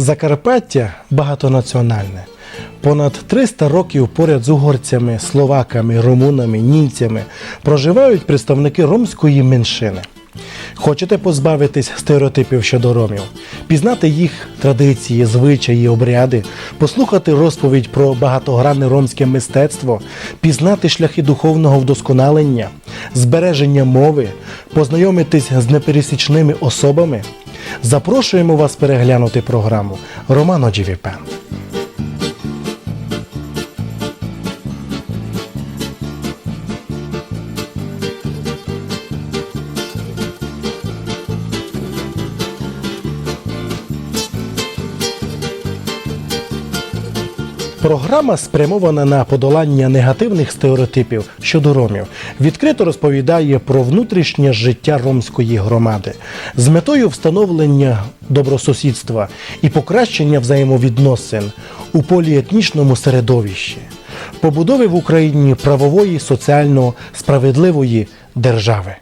Закарпаття багатонаціональне. Понад 300 років поряд з угорцями, словаками, румунами, німцями проживають представники ромської меншини. Хочете позбавитись стереотипів щодо ромів, пізнати їх традиції, звичаї, обряди, послухати розповідь про багатогранне ромське мистецтво, пізнати шляхи духовного вдосконалення, збереження мови, познайомитись з непересічними особами. Запрошуємо вас переглянути програму Романо Джівіпен. Програма спрямована на подолання негативних стереотипів щодо ромів. Відкрито розповідає про внутрішнє життя ромської громади з метою встановлення добросусідства і покращення взаємовідносин у поліетнічному середовищі, побудови в Україні правової соціально справедливої держави.